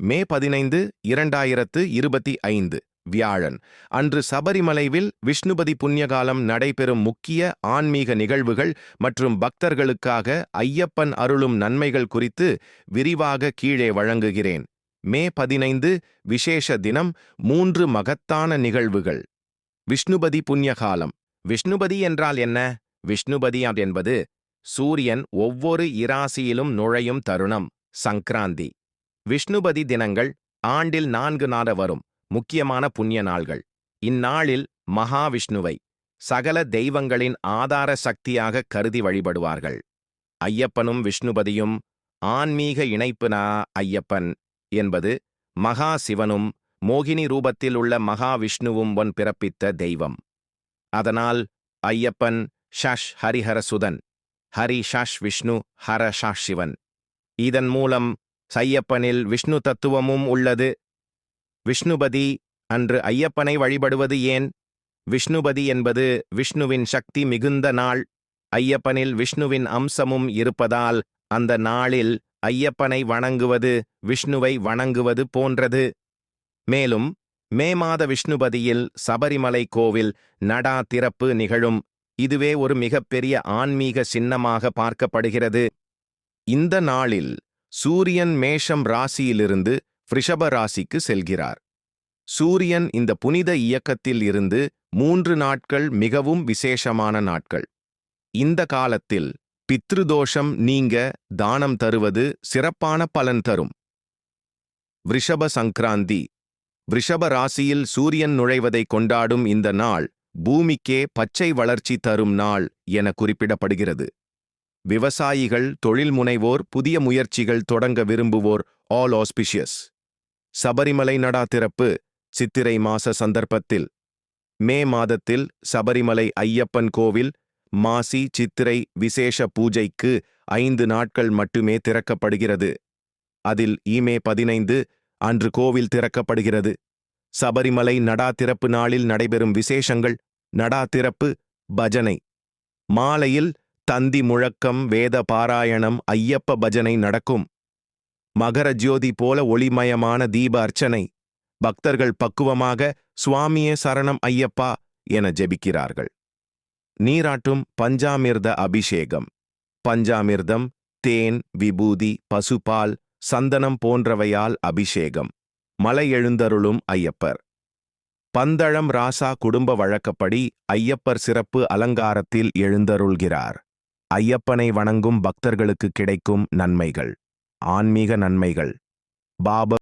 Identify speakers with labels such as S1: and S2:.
S1: மே பதினைந்து இரண்டாயிரத்து இருபத்தி ஐந்து வியாழன். அன்று சபரிமலைவில் விஷ்ணுபதி புண்ணியகாலம் நடைபெறும் முக்கிய ஆன்மீக நிகழ்வுகள் மற்றும் பக்தர்களுக்காக ஐயப்பன் அருளும் நன்மைகள் குறித்து விரிவாக கீழே வழங்குகிறேன். மே பதினைந்து விசேஷ தினம் மூன்று மகத்தான நிகழ்வுகள். விஷ்ணுபதி புண்ணியகாலம். விஷ்ணுபதி என்றால் என்ன? விஷ்ணுபதி என்பது சூரியன் ஒவ்வொரு இராசியிலும் நுழையும் தருணம் சங்கராந்தி. விஷ்ணுபதி தினங்கள் ஆண்டில் நான்கு நாட வரும் முக்கியமான புண்ணிய நாள்கள். இந்நாளில் மகாவிஷ்ணுவை சகல தெய்வங்களின் ஆதார சக்தியாக கருதி வழிபடுவார்கள். ஐயப்பனும் விஷ்ணுபதியும் ஆன்மீக இணைப்புனா ஐயப்பன் என்பது மகா சிவனும் மோகினி ரூபத்தில் உள்ள மகாவிஷ்ணுவும் ஒன் பிறப்பித்த தெய்வம். அதனால் ஐயப்பன் ஷஷ் ஹரிஹரசுதன் ஹரி ஷஷ் விஷ்ணு ஹர ஷாஷ் சிவன். இதன் மூலம் சையப்பனில் விஷ்ணு தத்துவமும் உள்ளது. விஷ்ணுபதி அன்று ஐயப்பனை வழிபடுவது ஏன்? விஷ்ணுபதி என்பது விஷ்ணுவின் சக்தி மிகுந்த நாள். ஐயப்பனில் விஷ்ணுவின் அம்சமும் இருப்பதால் அந்த நாளில் ஐயப்பனை வணங்குவது விஷ்ணுவை வணங்குவது போன்றது. மேலும் மே மாத விஷ்ணுபதியில் சபரிமலை கோவில் நடா திறப்பு நிகழும். இதுவே ஒரு மிகப்பெரிய ஆன்மீக சின்னமாக பார்க்கப்படுகிறது. இந்த நாளில் சூரியன் மேஷம் ராசியிலிருந்து ரிஷப ராசிக்கு செல்கிறார். சூரியன் இந்த புனித இயக்கத்தில் இருந்து மூன்று நாட்கள் மிகவும் விசேஷமான நாட்கள். இந்த காலத்தில் பித்ருதோஷம் நீங்க தானம் தருவது சிறப்பான பலன் தரும். ரிஷப சங்கராந்தி. ரிஷப ராசியில் சூரியன் நுழைவதை கொண்டாடும் இந்த நாள் பூமிக்கே பச்சை வளர்ச்சி தரும் நாள் என குறிப்பிடப்படுகிறது. விவசாயிகள் தொழில் முனைவோர் புதிய முயற்சிகள் தொடங்க விரும்புவோர் ஆல் ஆஸ்பிஷியஸ் சபரிமலை நடா திறப்பு சித்திரை மாச சந்தர்ப்பத்தில். மே மாதத்தில் சபரிமலை ஐயப்பன் கோவில் மாசி சித்திரை விசேஷ பூஜைக்கு ஐந்து நாட்கள் மட்டுமே திறக்கப்படுகிறது. அதில் ஈமே பதினைந்து அன்று கோவில் திறக்கப்படுகிறது. சபரிமலை நடா திறப்பு நாளில் நடைபெறும் விசேஷங்கள் நடா திறப்பு பஜனை. மாலையில் தந்தி முழக்கம் வேத பாராயணம் ஐயப்ப பஜனை நடக்கும். மகர ஜோதி போல ஒளிமயமான தீப அர்ச்சனை. பக்தர்கள் பக்குவமாக சுவாமியே சரணம் ஐயப்பா என ஜெபிக்கிறார்கள். நீராட்டும் பஞ்சாமிர்த அபிஷேகம். பஞ்சாமிர்தம் தேன் விபூதி பசுபால் சந்தனம் போன்றவையால் அபிஷேகம். மலை எழுந்தருளும் ஐயப்பர். பந்தளம் ராசா குடும்ப வழக்கப்படி ஐயப்பர் சிறப்பு அலங்காரத்தில் எழுந்தருள்கிறார். ஐயப்பனை வணங்கும் பக்தர்களுக்கு கிடைக்கும் நன்மைகள். ஆன்மீக நன்மைகள். பாப